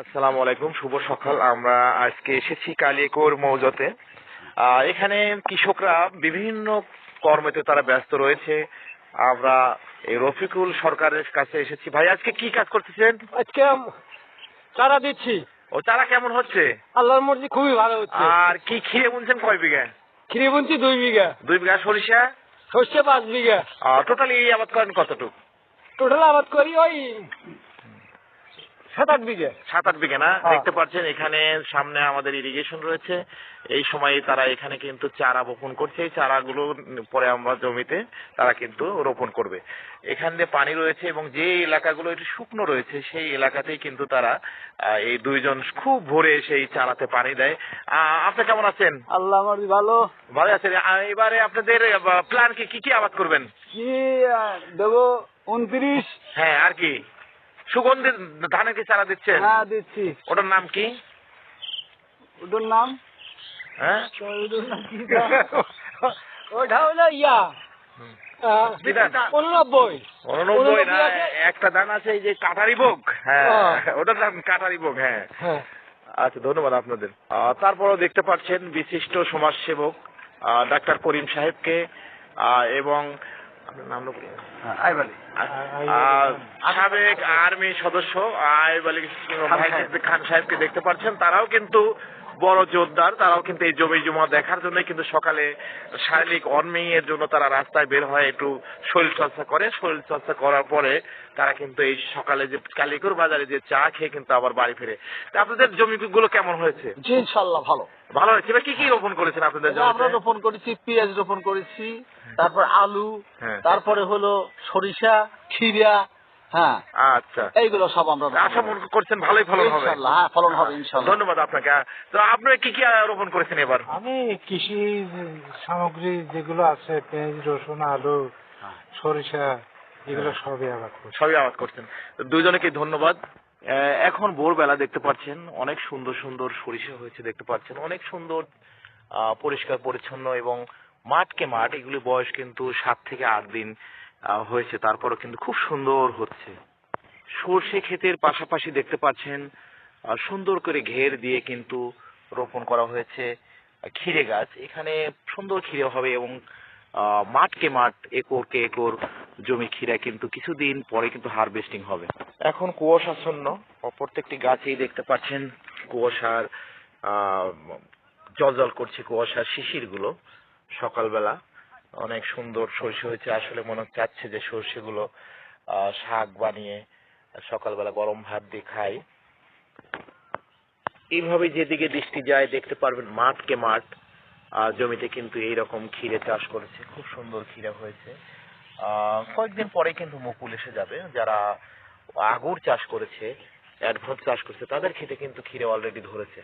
আসসালামু আলাইকুম শুভ সকাল। আমরা আজকে এসেছি কালিয়াকোর মৌজাতে। এখানে কৃষকরা বিভিন্ন কর্মেতে তারা ব্যস্ত রয়েছে। আমরা এই রফিকুল সরকারের কাছে এসেছি। ভাই আজকে কি কাজ করতেছেন? আজকে চারা দিচ্ছি। ও চারা কেমন হচ্ছে? আল্লাহর মর্জি খুবই ভালো হচ্ছে। আর কি খিরে বুনছেন কয় বিঘা? খিরে বুনছি দুই বিঘা। দুই বিঘা সরিষা? সর্ষে পাঁচ বিঘা। টোটালি আবাদ করেন কতটুকু? টোটাল আবাদ করি ওই সাত আট বিঘা। সাত আট বিঘা না? হ্যাঁ। দেখতে পাচ্ছেন এখানে সামনে আমাদের ইরিগেশন রয়েছে। এই সময় তারা এখানে কিন্তু চারা বপন করছে। এই চারাগুলো পরে আমরা জমিতে তারা কিন্তু রোপণ করবে। এখান দিয়ে পানি রয়েছে এবং যে এলাকাগুলো একটু শুকনো রয়েছে সেই এলাকাতেই কিন্তু তারা এই দুইজন খুব ভোরে সেই চারাতে পানি দেয়। আহ, আপনি কেমন আছেন? আল্লাহ ভালো। ভালো আছেন। এবারে আপনাদের প্ল্যান কি? কি কি আবাদ করবেন? কি দেবো উনত্রিশ। হ্যাঁ আর কি? সুগন্ধি ধানের কি চারা দিচ্ছেন? হ্যাঁ দিচ্ছি। ওটার নাম কি? ওটার নাম? হ্যাঁ? ওটা হলো ইয়া? একটা দান আছে এই যে কাটারি ভোগ। হ্যাঁ। ওটার নাম কাটারি ভোগ হ্যাঁ। হ্যাঁ। আচ্ছা ধন্যবাদ আপনাদের। তারপরও দেখতে পাচ্ছেন বিশিষ্ট সমাজসেবক আহ, ডাক্তার করিম সাহেবকে এবং আপনার নাম কি? সাবেক আর্মি সদস্য আইব আলী খান সাহেবকে দেখতে পাচ্ছেন। তারাও কিন্তু বড় জোরদার তারাও কিন্তু এই জমি জমা দেখার জন্য কিন্তু সকালে শারীরিক অর্মিং এর জন্য তারা রাস্তায় বের হয় একটু শরীর চর্চা করে। শরীর চর্চা করার পরে তারা কিন্তু এই সকালে যে কালিকুর বাজারে যে চা খেয়ে কিন্তু আবার বাড়ি ফিরে। তা আপনাদের জমিগুলো কেমন হয়েছে? ইনশাল্লাহ ভালো। ভালো হয়েছে। এবার কি কি রোপণ করেছেন আপনাদের আমরা রোপণ করেছি পেঁয়াজ রোপণ করেছি তারপর আলু হ্যাঁ। তারপরে হলো সরিষা খিরা হ্যাঁ। আচ্ছা। এইগুলো সব আমরা আশা মনে করছেন ভালোই ফলন হবে। হ্যাঁ ফলন হবে ইনশাল্লাহ। ধন্যবাদ আপনাকে। তো আপনারা কি কি রোপণ করেছেন এবার? আমি কৃষি সামগ্রী যেগুলো আছে পেঁয়াজ রসুন আলু সরিষা এগুলো সবই আবাদ সবই আবাদ করছেন। তো দুইজনকে ধন্যবাদ। এখন ভোরবেলা দেখতে পাচ্ছেন, অনেক সুন্দর সুন্দর সরিষা হয়েছে দেখতে পাচ্ছেন, অনেক সুন্দর পরিষ্কার, পরিচ্ছন্ন এবং মাঠকে মাঠ, এগুলি বয়স কিন্তু সাত থেকে আট দিন হয়েছে, তারপরও কিন্তু খুব সুন্দর হচ্ছে। সর্ষে ক্ষেতের পাশাপাশি দেখতে পাচ্ছেন সুন্দর করে ঘের দিয়ে কিন্তু রোপণ করা হয়েছে ক্ষীরে গাছ। এখানে সুন্দর ক্ষীরে হবে এবং মাঠকে মাঠ, একর কে একর জমি ক্ষীরা কিন্তু কিছুদিন পরে কিন্তু হারভেস্টিং হবে। এখন কুয়াশাচ্ছন্ন ও প্রত্যেকটি গাছেই দেখতে পাচ্ছেন কুয়াশার জলজল করছে কুয়াশার শিশিরগুলো সকালবেলা। অনেক সুন্দর সর্ষে হয়েছে। আসলে মনে চাচ্ছে যে সর্ষেগুলো আহ, শাক বানিয়ে সকালবেলা গরম ভাত দিয়ে খাই। এইভাবে যেদিকে দৃষ্টি যায় দেখতে পারবেন মাঠকে মাঠ। জমিতে কিন্তু এইরকম ক্ষীরে চাষ করেছে। খুব সুন্দর ক্ষীরা হয়েছে। আহ, কয়েকদিন পরে কিন্তু মুকুল এসে যাবে। যারা আগুর চাষ করেছে অ্যাডভান্স চাষ করেছে তাদের ক্ষেতে কিন্তু ক্ষীরে অলরেডি ধরেছে।